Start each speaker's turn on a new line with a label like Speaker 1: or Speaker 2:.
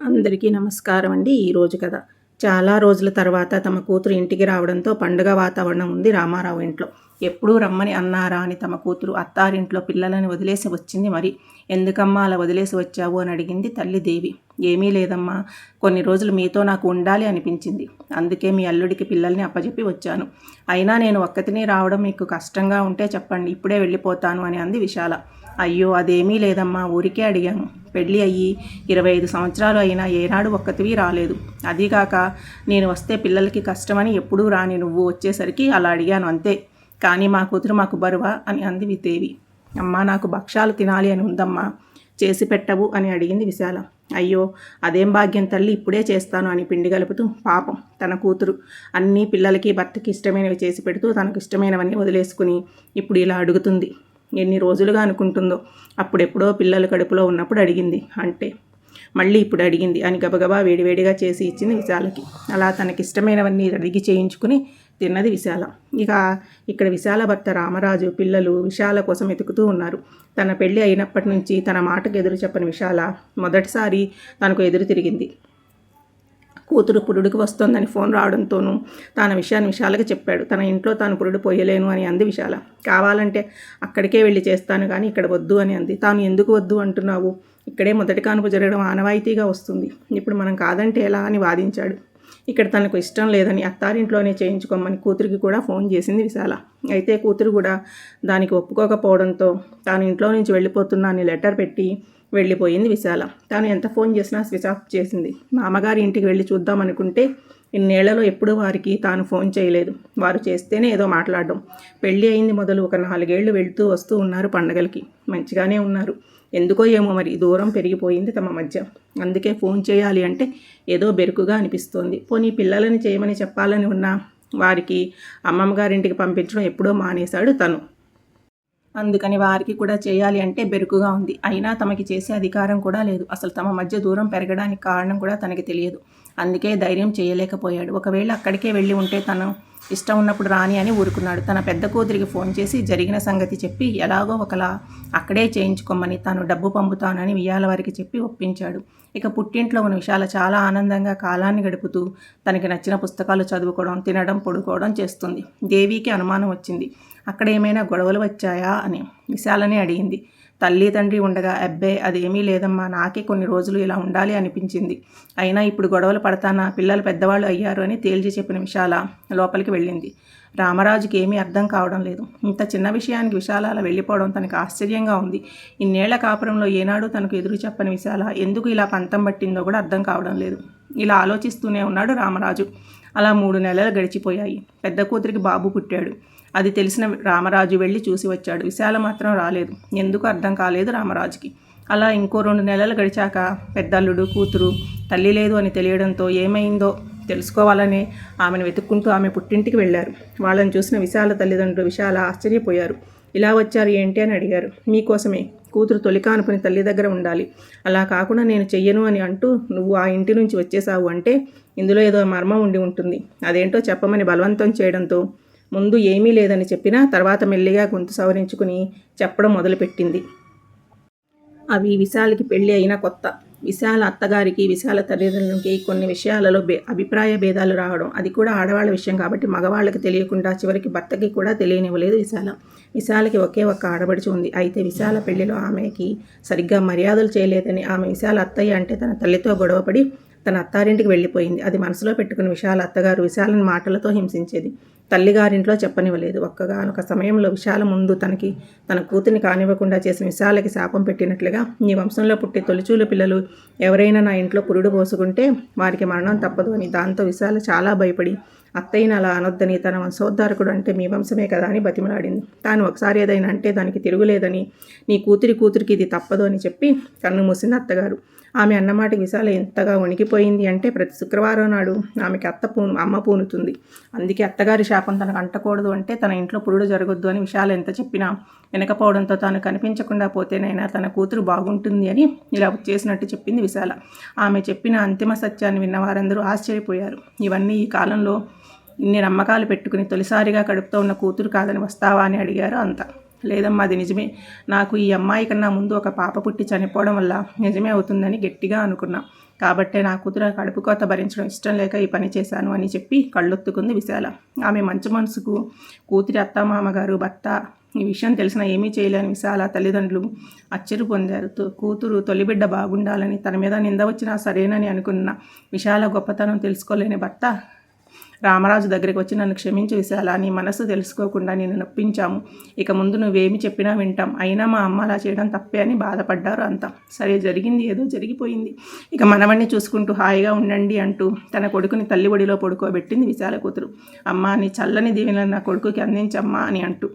Speaker 1: అందరికీ నమస్కారం అండి. ఈరోజు కథ. చాలా రోజుల తర్వాత తమ కూతురు ఇంటికి రావడంతో పండుగ వాతావరణం ఉంది రామారావు ఇంట్లో. ఎప్పుడూ రమ్మని అన్నారా అని తమ కూతురు అత్తారింట్లో పిల్లలని వదిలేసి వచ్చింది మరి. ఎందుకమ్మా అలా వదిలేసి వచ్చావు అని అడిగింది తల్లి దేవి. ఏమీ లేదమ్మా. కొన్ని రోజులు మీతో నాకు ఉండాలి అనిపించింది. అందుకే మీ అల్లుడికి పిల్లల్ని అప్పచెప్పి వచ్చాను. అయినా నేను ఒక్కతిని రావడం మీకు కష్టంగా ఉంటే చెప్పండి. ఇప్పుడే వెళ్ళిపోతాను అని అంది విశాల. అయ్యో అదేమీ లేదమ్మా. ఊరికే అడిగాను. పెళ్ళి అయ్యి ఇరవై ఐదు సంవత్సరాలు అయినా ఏనాడు ఒక్కతివి రాలేదు. అదీగాక నేను వస్తే పిల్లలకి కష్టమని ఎప్పుడూ రాని నువ్వు వచ్చేసరికి అలా అడిగాను అంతే. కానీ మా కూతురు మాకు బరువా అని అంది విదేవి అమ్మా నాకు భక్ష్యాలు తినాలి అని ఉందమ్మా. చేసి పెట్టవు అని అడిగింది విశాల. అయ్యో అదేం భాగ్యం తల్లి ఇప్పుడే చేస్తాను అని పిండి కలుపుతూ పాపం తన కూతురు. అన్నీ పిల్లలకి భర్తకి ఇష్టమైనవి చేసి పెడుతూ తనకు ఇష్టమైనవన్నీ వదిలేసుకుని ఇప్పుడు ఇలా అడుగుతుంది. ఎన్ని రోజులుగా అనుకుంటుందో అప్పుడెప్పుడో పిల్లలు కడుపులో ఉన్నప్పుడు అడిగింది. అంటే మళ్ళీ ఇప్పుడు అడిగింది అని గబగబా వేడివేడిగా చేసి ఇచ్చింది విశాలకి. అలా తనకిష్టమైనవన్నీ అడిగి చేయించుకుని తిన్నది విశాల. ఇక ఇక్కడ విశాల భర్త రామరాజు పిల్లలు విశాల కోసం వెతుకుతూ ఉన్నారు. తన పెళ్ళి అయినప్పటి నుంచి తన మాటకు ఎదురు చెప్పని విశాల మొదటిసారి తనకు ఎదురు తిరిగింది. కూతురు పురుడుకు వస్తోందని ఫోన్ రావడంతోనూ తన విషయాన్ని విశాలకి చెప్పాడు. తన ఇంట్లో తాను పురుడు పోయలేను అని అంది విశాల. కావాలంటే అక్కడికే వెళ్ళి చేస్తాను కానీ ఇక్కడ వద్దు అని అంది. తాను ఎందుకు వద్దు అంటున్నావు? ఇక్కడే మొదటి కానుక జరగడం ఆనవాయితీగా వస్తుంది. ఇప్పుడు మనం కాదంటే ఎలా అని వాదించాడు. ఇక్కడ తనకు ఇష్టం లేదని అత్తారింట్లోనే చేయించుకోమని కూతురికి కూడా ఫోన్ చేసింది విశాల. అయితే కూతురు కూడా దానికి ఒప్పుకోకపోవడంతో తాను ఇంట్లో నుంచి వెళ్ళిపోతున్నానని లెటర్ పెట్టి వెళ్ళిపోయింది విశాల. తాను ఎంత ఫోన్ చేసినా స్విచ్ ఆఫ్ చేసింది. మా అమ్మగారి ఇంటికి వెళ్ళి చూద్దామనుకుంటే ఇన్నేళ్ళలో ఎప్పుడూ వారికి తాను ఫోన్ చేయలేదు. వారు చేస్తేనే ఏదో మాట్లాడడం. పెళ్ళి అయింది మొదలు ఒక నాలుగేళ్ళు వెళ్తూ వస్తూ ఉన్నారు పండగలకి. మంచిగానే ఉన్నారు. ఎందుకో ఏమో మరి దూరం పెరిగిపోయింది తమ మధ్య. అందుకే ఫోన్ చేయాలి అంటే ఏదో బెరుకుగా అనిపిస్తోంది. పోనీ పిల్లలని చేయమని చెప్పాలని ఉన్నా వారికి అమ్మమ్మ గారింటికి పంపించడం ఎప్పుడో మానేశాడు తను. అందుకని వారికి కూడా చేయాలి అంటే బెరుకుగా ఉంది. అయినా తమకి చేసే అధికారం కూడా లేదు. అసలు తమ మధ్య దూరం పెరగడానికి కారణం కూడా తనకి తెలియదు. అందుకే ధైర్యం చేయలేకపోయాడు. ఒకవేళ అక్కడికే వెళ్ళి ఉంటే తను ఇష్టం ఉన్నప్పుడు రాని అని ఊరుకున్నాడు. తన పెద్ద కూతురికి ఫోన్ చేసి జరిగిన సంగతి చెప్పి ఎలాగో ఒకలా అక్కడే చేయించుకోమని తాను డబ్బు పంపుతానని వియాల వారికి చెప్పి ఒప్పించాడు. ఇక పుట్టింట్లో ఉన్న విషయాల చాలా ఆనందంగా కాలాన్ని గడుపుతూ తనకి నచ్చిన పుస్తకాలు చదువుకోవడం తినడం పడుకోవడం చేస్తుంది. దేవికి అనుమానం వచ్చింది. అక్కడ ఏమైనా గొడవలు వచ్చాయా అని విశాలని అడిగింది. తల్లి తండ్రి ఉండగా అబ్బే అదేమీ లేదమ్మా నాకే కొన్ని రోజులు ఇలా ఉండాలి అనిపించింది. అయినా ఇప్పుడు గొడవలు పడతానా? పిల్లలు పెద్దవాళ్ళు అయ్యారు అని తేల్చి చెప్పిన విశాల లోపలికి వెళ్ళింది. రామరాజుకి ఏమీ అర్థం కావడం లేదు. ఇంత చిన్న విషయానికి విశాల అలా వెళ్ళిపోవడం తనకు ఆశ్చర్యంగా ఉంది. ఇన్నేళ్ళ కాపురంలో ఏనాడు తనకు ఎదురు చెప్పని విశాల ఎందుకు ఇలా పంతం పట్టిందో కూడా అర్థం కావడం లేదు. ఇలా ఆలోచిస్తూనే ఉన్నాడు రామరాజు. అలా మూడు నెలలు గడిచిపోయాయి. పెద్ద కూతురికి బాబు పుట్టాడు. అది తెలిసిన రామరాజు వెళ్ళి చూసి వచ్చాడు. విశాల మాత్రం రాలేదు. ఎందుకు అర్థం కాలేదు రామరాజుకి. అలా ఇంకో రెండు నెలలు గడిచాక పెద్దల్లుడు కూతురు తల్లి లేదు అని తెలియడంతో ఏమైందో తెలుసుకోవాలని ఆమెను వెతుక్కుంటూ ఆమె పుట్టింటికి వెళ్ళారు. వాళ్ళని చూసిన విశాల తల్లిదండ్రులు విశాల ఆశ్చర్యపోయారు. ఇలా వచ్చారు ఏంటి? అని అడిగారు. మీకోసమే. కూతురు తొలి కానుకుని తల్లి దగ్గర ఉండాలి. అలా కాకుండా నేను చెయ్యను అని అంటూ నువ్వు ఆ ఇంటి నుంచి వచ్చేసావు అంటే ఇందులో ఏదో మర్మం ఉండి ఉంటుంది. అదేంటో చెప్పమని బలవంతం చేయడంతో ముందు ఏమీ లేదని చెప్పినా తర్వాత మెల్లిగా గొంతు సవరించుకుని చెప్పడం మొదలుపెట్టింది. అవి విశాలకి పెళ్ళి అయిన కొత్త. విశాల అత్తగారికి విశాల తల్లిదండ్రులకి కొన్ని విషయాలలో బే అభిప్రాయ భేదాలు రావడం అది కూడా ఆడవాళ్ళ విషయం కాబట్టి మగవాళ్ళకి తెలియకుండా చివరికి భర్తకి కూడా తెలియనివ్వలేదు విశాల. విశాలకి ఒకే ఒక్క ఆడబడిచి ఉంది. అయితే విశాల పెళ్ళిలో ఆమెకి సరిగ్గా మర్యాదలు చేయలేదని ఆమె విశాల అత్తయ్య అంటే తన తల్లితో గొడవపడి తన అత్తారింటికి వెళ్ళిపోయింది. అది మనసులో పెట్టుకుని విశాల అత్తగారు విశాలని మాటలతో హింసించేది. తల్లిగారింట్లో చెప్పనివ్వలేదు. ఒక్కగానొక సమయంలో విశాల ముందు తనకి తన కూతురిని కానివ్వకుండా చేసిన విశాలకి శాపం పెట్టినట్లుగా నీ వంశంలో పుట్టే తొలిచూలు పిల్లలు ఎవరైనా నా ఇంట్లో పురుడు పోసుకుంటే వారికి మరణం తప్పదు అని దాంతో విశాల చాలా భయపడి అత్తయ్యని అలా అనొద్దని తన వంశోద్ధారకుడు అంటే మీ వంశమే కదా అని బతిమలాడింది. తాను ఒకసారి ఏదైనా అంటే దానికి తిరుగులేదని నీ కూతురి కూతురికి ఇది తప్పదు అని చెప్పి కన్ను మూసింది అత్తగారు. ఆమె అన్నమాట విశాల ఎంతగా వణికిపోయింది అంటే ప్రతి శుక్రవారం నాడు ఆమెకి అత్త పూను అమ్మ పూనుతుంది. అందుకే అత్తగారి శాపం తనకు అంటకూడదు అంటే తన ఇంట్లో పురుడు జరగొద్దు అని విశాల ఎంత చెప్పినా వినకపోవడంతో తాను కనిపించకుండా పోతేనైనా తన కూతురు బాగుంటుంది అని ఇలా చేసినట్టు చెప్పింది విశాల. ఆమె చెప్పిన అంతిమ సత్యాన్ని విన్న వారందరూ ఆశ్చర్యపోయారు. ఇవన్నీ ఈ కాలంలో ఇన్ని నమ్మకాలు పెట్టుకుని తొలిసారిగా కడుపుతో ఉన్న కూతురు కాదని వస్తావా అని అడిగారు అంతా. లేదమ్మా అది నిజమే. నాకు ఈ అమ్మాయి కన్నా ముందు ఒక పాప పుట్టి చనిపోవడం వల్ల నిజమే అవుతుందని గట్టిగా అనుకున్నా. కాబట్టే నా కూతురు కడుపు కోత భరించడం ఇష్టం లేక ఈ పని చేశాను అని చెప్పి కళ్ళొత్తుకుంది విశాల. ఆమె మంచి మనసుకు కూతురి అత్త మామగారు భర్త ఈ విషయం తెలిసిన ఏమీ చేయలేని విశాల తల్లిదండ్రులు అచ్చరు పొందారు. తో- కూతురు తొలిబిడ్డ బాగుండాలని తన మీద నింద వచ్చినా సరేనని అనుకున్న విశాల గొప్పతనం తెలుసుకోలేని భర్త రామరాజు దగ్గరికి వచ్చి నన్ను క్షమించు విశాల నీ మనసు తెలుసుకోకుండా నేను నొప్పించాము. ఇక ముందు నువ్వేమి చెప్పినా వింటాం. అయినా మా అమ్మ అలా చేయడం తప్పే అని బాధపడ్డారు అంతా. సరే జరిగింది ఏదో జరిగిపోయింది. ఇక మనవణ్ణి చూసుకుంటూ హాయిగా ఉండండి అంటూ తన కొడుకుని తల్లి ఒడిలో పడుకోబెట్టింది విశాల కూతురు. అమ్మ నీ చల్లని దీవెనలు నా కొడుకుకి అందించమ్మా అని అంటూ.